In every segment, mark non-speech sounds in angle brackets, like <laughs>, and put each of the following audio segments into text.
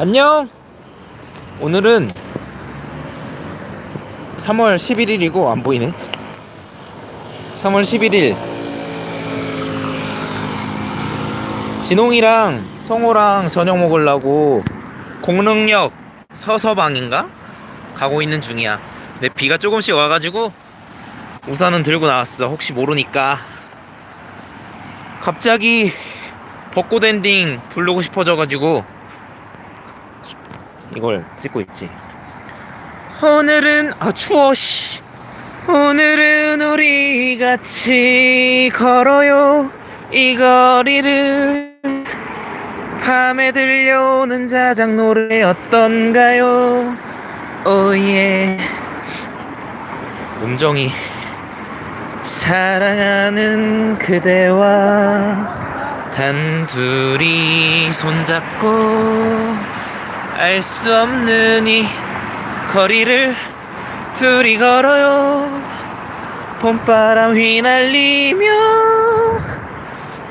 안녕. 오늘은 3월 11일이고 안 보이네. 3월 11일. 진홍이랑 성호랑 저녁 먹으려고 공릉역 서서방인가 가고 있는 중이야. 근데 비가 조금씩 와가지고 우산은 들고 나왔어. 혹시 모르니까. 갑자기 벚꽃 엔딩 부르고 싶어져가지고 이걸 찍고 있지. 오늘은 아 추워 씨. 오늘은 우리 같이 걸어요 이 거리를 밤에 들려오는 자작 노래 어떤가요? 오예 음정이 사랑하는 그대와 단둘이 손잡고 알 수 없는 이 거리를 둘이 걸어요. 봄바람 휘날리며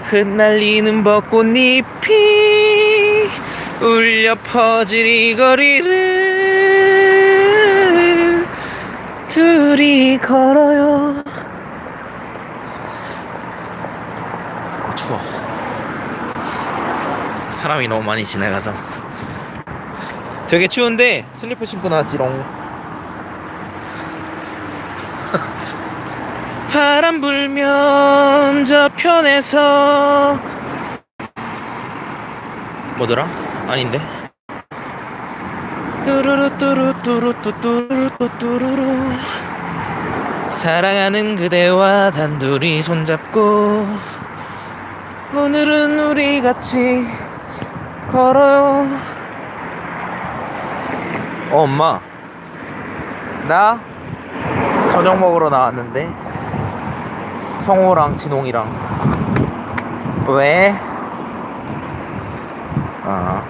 흩날리는 벚꽃잎이 울려 퍼질 이 거리를 둘이 걸어요. 어, 추워. 사람이 너무 많이 지나가서 되게 추운데? 슬리퍼 신고 나왔지롱. <laughs> 바람 불면 저편에서. 뭐더라? 아닌데? 뚜루루 뚜루 뚜루 뚜뚜루 뚜뚜루루. 사랑하는 그대와 단둘이 손잡고 오늘은 우리 같이 걸어요 어 엄마. 나 저녁 먹으러 나왔는데. 성호랑 진홍이랑. 왜? 아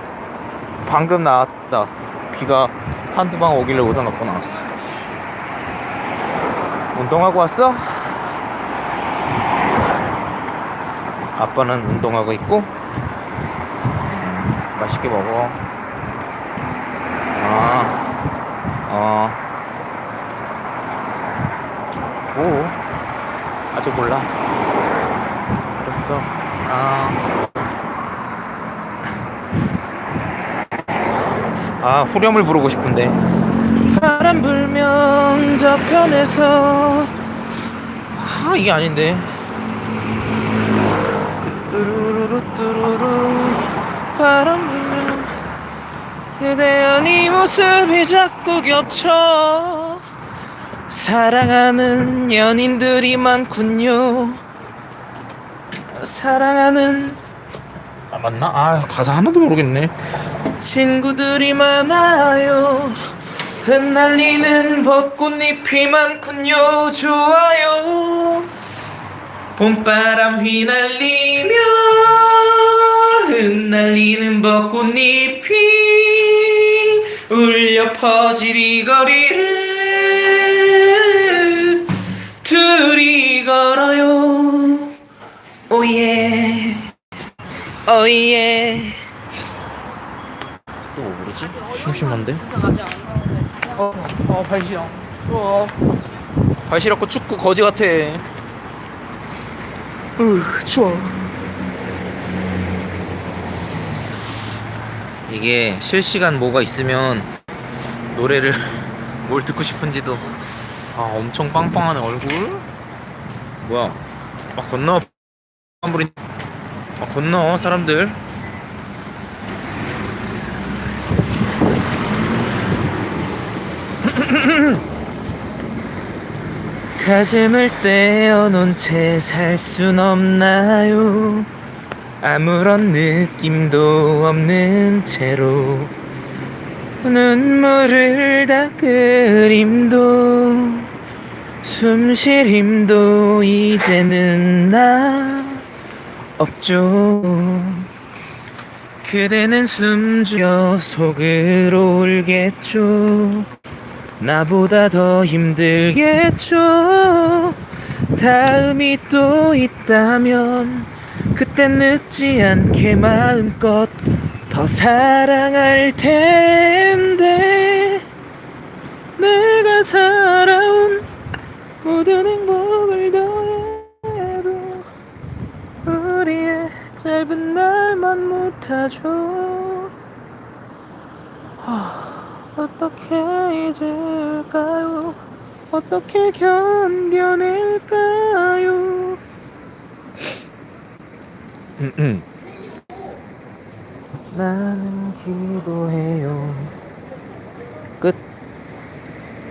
방금 나왔, 나왔어. 비가 한두 방 오길래 우산 갖고 나왔어. 운동하고 왔어? 아빠는 운동하고 있고 음, 맛있게 먹어 아, 어, 뭐, 아직 몰라. 알았어. 아, 아, 후렴을 부르고 싶은데. 바람 불면 저편에서, 아, 이게 아닌데. 뚜루루루 뚜루루, 바람 불면 네 모습이 자꾸 겹쳐. 사랑하는 연인들이 많군요. 사랑하는 아 맞나? 아 가사 하나도 모르겠네. 친구들이 많아요. 흩날리는 벚꽃잎이 많군요. 좋아요. 봄바람 휘날리며 흩날리는 벚꽃잎이 울려 퍼질 이 거리를 둘이 걸어요 오예 오예 또 뭐 부르지? 심심한데? 어, 어, 발 시려. 추워. 발 시렵고 춥고 거지 같아. 으, 추워. 이게 실시간 뭐가 있으면 노래를 <laughs> 뭘 듣고 싶은지도. 아 엄청 빵빵하네 얼굴. 뭐야? 막 건너. 막 건너 사람들. <clears throat> 가슴을 떼어놓은 채 살 순 없나요 아무런 느낌도 없는 채로 눈물을 닦을 힘도 숨 쉴 힘도 이제는 나 없죠. 그대는 숨죽여 속으로 울겠죠. 나보다 더 힘들겠죠. 다음이 또 있다면 그땐 늦지 않게 마음껏 더 사랑할 텐데 내가 살아온 모든 행복을 더해도 우리의 짧은 날만 못하죠. 아, 어떻게 잊을까요? 어떻게 견뎌낼까요 나는 기도해요